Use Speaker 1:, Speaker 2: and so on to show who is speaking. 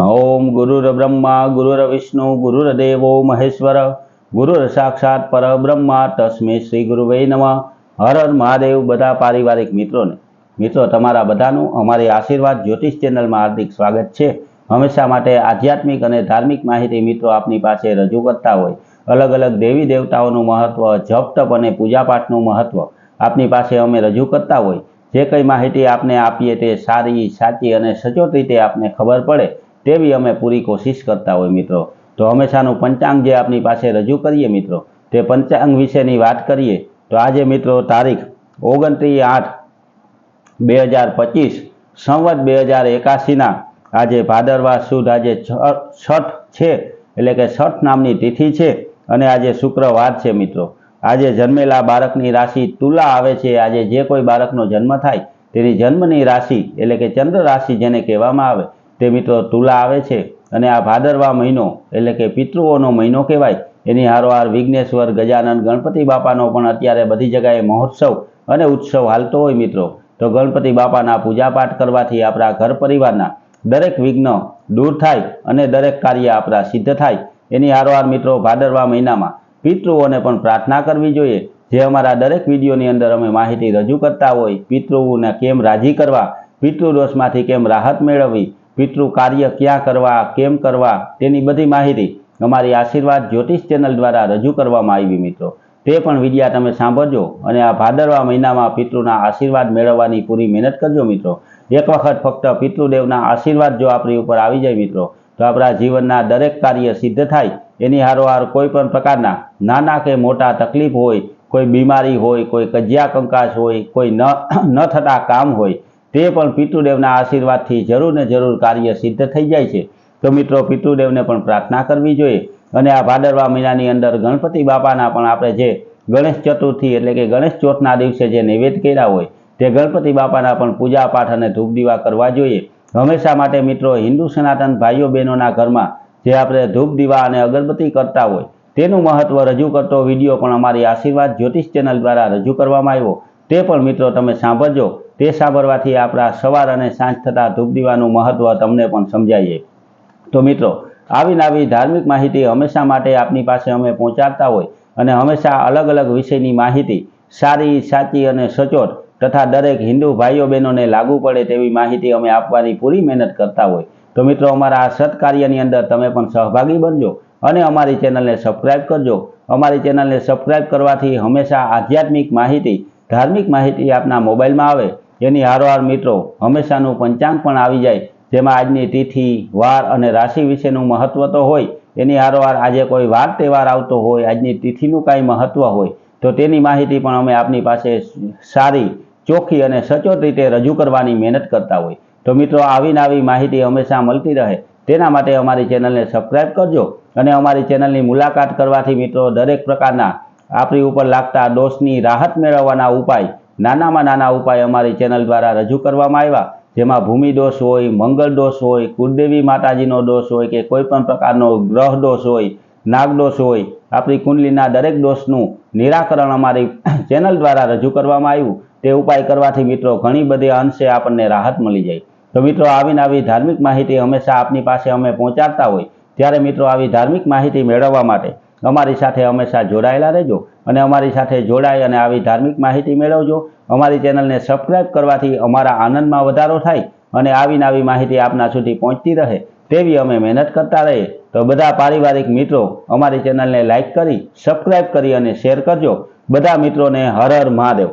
Speaker 1: ઓમ ગુરુર બ્રહ્મા ગુરુર વિષ્ણુ ગુરુર દેવો મહેશ્વર ગુરુર સાક્ષાત પરબ્રહ્મા તસ્મે શ્રી ગુરુવે નમઃ હર હર મહાદેવ બધા પારિવારિક મિત્રોને મિત્રો તમારા બધાનું અમારી આશીર્વાદ જ્યોતિષ ચેનલમાં હાર્દિક સ્વાગત છે. હંમેશા માટે આધ્યાત્મિક અને ધાર્મિક માહિતી મિત્રો આપની પાસે રજૂ કરતા હોય. અલગ અલગ દેવી દેવતાઓનું મહત્વ, જપ, તપ અને પૂજાપાઠનું મહત્વ આપની પાસે અમે રજૂ કરતા હોય. જે કંઈ માહિતી આપને આપીએ તે સારી, સાચી અને સચોટ રીતે આપને ખબર પડે. તેવી અમે પૂરી કોશિશ કરતા હોય મિત્રો. તો હંમેશાનું પંચાંગ જે આપની પાસે રજૂ કરીએ મિત્રો, તે પંચાંગ વિશેની વાત કરીએ, તો આજે મિત્રો તારીખ ઓગણત્રીસ આઠ બે હજાર પચીસ, સંવત બે હજાર એકાસીના આજે ભાદરવા સુદ આજે છઠ છે, એટલે કે છઠ નામની તિથિ છે અને આજે શુક્રવાર છે મિત્રો. આજે જન્મેલા બાળકની રાશિ તુલા આવે છે, આજે જે કોઈ બાળકનો જન્મ થાય, તેની જન્મની રાશિ એટલે કે ચંદ્ર રાશિ જેને કહેવામાં આવે તે મિત્રો તુલા આવે છે અને આ ભાદરવા મહિનો એટલે કે પિતૃઓનો મહિનો કહેવાય. એની હારોહાર વિઘ્નેશ્વર ગજાનંદ ગણપતિ બાપાનો પણ અત્યારે બધી જગ્યાએ મહોત્સવ અને ઉત્સવ હાલતો હોય મિત્રો. તો ગણપતિ બાપાના પૂજાપાઠ કરવાથી આપણા ઘર પરિવારના દરેક વિઘ્ન દૂર થાય અને દરેક કાર્ય આપણા સિદ્ધ થાય. એની હારોહાર મિત્રો ભાદરવા મહિનામાં પિતૃઓને પણ પ્રાર્થના કરવી જોઈએ. જે અમારા દરેક વિડીયોની અંદર અમે માહિતી રજૂ કરતા હોય, પિતૃઓને કેમ રાજી કરવા, પિતૃદોષમાંથી કેમ રાહત મેળવવી પિતૃ કાર્ય ક્યાં કરવા, કેમ કરવા, તેની બધી માહિતી અમારી આશીર્વાદ જ્યોતિષ ચેનલ દ્વારા રજૂ કરવામાં આવી મિત્રો. તે પણ વિડીયા તમે સાંભળજો અને આ ભાદરવા મહિનામાં પિતૃના આશીર્વાદ મેળવવાની પૂરી મહેનત કરજો મિત્રો. એક વખત ફક્ત પિતૃદેવના આશીર્વાદ જો આપણી ઉપર આવી જાય મિત્રો, તો આપણા જીવનના દરેક કાર્ય સિદ્ધ થાય. એની હારોહાર કોઈ પણ પ્રકારના નાના કે મોટા તકલીફ હોય, કોઈ બીમારી હોય, કોઈ કજિયા કંકાશ હોય, કોઈ ન ન થતા કામ હોય તે પણ પિતૃદેવના આશીર્વાદથી જરૂર ને જરૂર કાર્ય સિદ્ધ થઈ જાય છે. તો મિત્રો, પિતૃદેવને પણ પ્રાર્થના કરવી જોઈએ. અને આ ભાદરવા મહિનાની અંદર ગણપતિ બાપાના પણ આપણે જે ગણેશ ચતુર્થી એટલે કે ગણેશ ચોથના દિવસે જે નૈવેદ્ય કર્યા હોય, તે ગણપતિ બાપાના પણ પૂજા પાઠ અને ધૂપ દીવા કરવા જોઈએ. હંમેશા માટે મિત્રો, હિન્દુ સનાતન ભાઈઓ બહેનોના ઘરમાં જે આપણે ધૂપ દીવા અને અગરબત્તી કરતા હોય, તેનું મહત્વ રજૂ કરતો વીડિયો પણ અમારી આશીર્વાદ જ્યોતિષ ચેનલ દ્વારા રજૂ કરવામાં આવ્યો. તે પણ મિત્રો તમે સાંભળજો. તે સાંભળવાથી આપણા સવાર અને સાંજ થતા ધૂપ દીવાનું મહત્વ તમને પણ સમજાઈએ. તો મિત્રો આવી ને આવી ધાર્મિક માહિતી હંમેશા માટે આપની પાસે અમે પહોંચાડતા હોય અને હંમેશા અલગ અલગ વિષયની માહિતી સારી, સાચી અને સચોટ તથા દરેક હિન્દુ ભાઈઓ બહેનોને લાગુ પડે તેવી માહિતી અમે આપવાની પૂરી મહેનત કરતા હોય. તો મિત્રો, અમારા આ સત્કાર્યની અંદર તમે પણ સહભાગી બનજો અને અમારી ચેનલને સબસ્ક્રાઈબ કરજો. અમારી ચેનલને સબસ્ક્રાઈબ કરવાથી હંમેશા આધ્યાત્મિક માહિતી, ધાર્મિક માહિતી આપના મોબાઈલમાં આવે. એની હારોહાર મિત્રો હંમેશાનું પંચાંગ પણ આવી જાય. જેમાં આજની તિથિ, વાર અને રાશિ વિશેનું મહત્ત્વ તો હોય. એની હારોહાર આજે કોઈ વાર તહેવાર આવતો હોય, આજની તિથિનું કાંઈ મહત્ત્વ હોય. તો તેની માહિતી પણ અમે આપની પાસે સારી, ચોખ્ખી અને સચોટ રીતે રજૂ કરવાની મહેનત કરતા હોય. તો મિત્રો, આવી આવી માહિતી હંમેશા મળતી રહે. તેના માટે અમારી ચેનલને સબસ્ક્રાઇબ કરજો અને અમારી ચેનલની મુલાકાત કરવાથી મિત્રો દરેક પ્રકારના આપણી ઉપર લાગતા દોષની રાહત મેળવવાના ઉપાય નાનામાં નાના ઉપાય અમારી ચેનલ દ્વારા રજૂ કરવામાં આવ્યા. જેમાં ભૂમિ દોષ હોય મંગળ દોષ હોય, કુળદેવી માતાજીનો દોષ હોય કે કોઈ પણ પ્રકારનો ગ્રહ દોષ હોય નાગદોષ હોય, આપણી કુંડલીના દરેક દોષનું નિરાકરણ અમારી ચેનલ દ્વારા રજૂ કરવામાં આવ્યું. તે ઉપાય કરવાથી મિત્રો ઘણી બધી અંશે આપણને રાહત મળી જાય. તો મિત્રો, આવીને આવી ધાર્મિક માહિતી હંમેશા આપની પાસે અમે પહોંચાડતા હોય. ત્યારે મિત્રો, આવી ધાર્મિક માહિતી મેળવવા માટે અમારી સાથે હંમેશા જોડાયેલા રહેજો. અને અમારી સાથે જોડાઈ અને આવી ધાર્મિક માહિતી મેળવજો. અમારી ચેનલને સબસ્ક્રાઈબ કરવાથી અમારા આનંદમાં વધારો થાય અને આવી આવી માહિતી આપના સુધી પહોંચતી રહે તેવી અમે મહેનત કરતા રહીએ. તો બધા પારિવારિક મિત્રો, અમારી ચેનલને લાઈક કરી સબસ્ક્રાઈબ કરી અને શેર કરજો. બધા મિત્રોને હર હર મહાદેવ.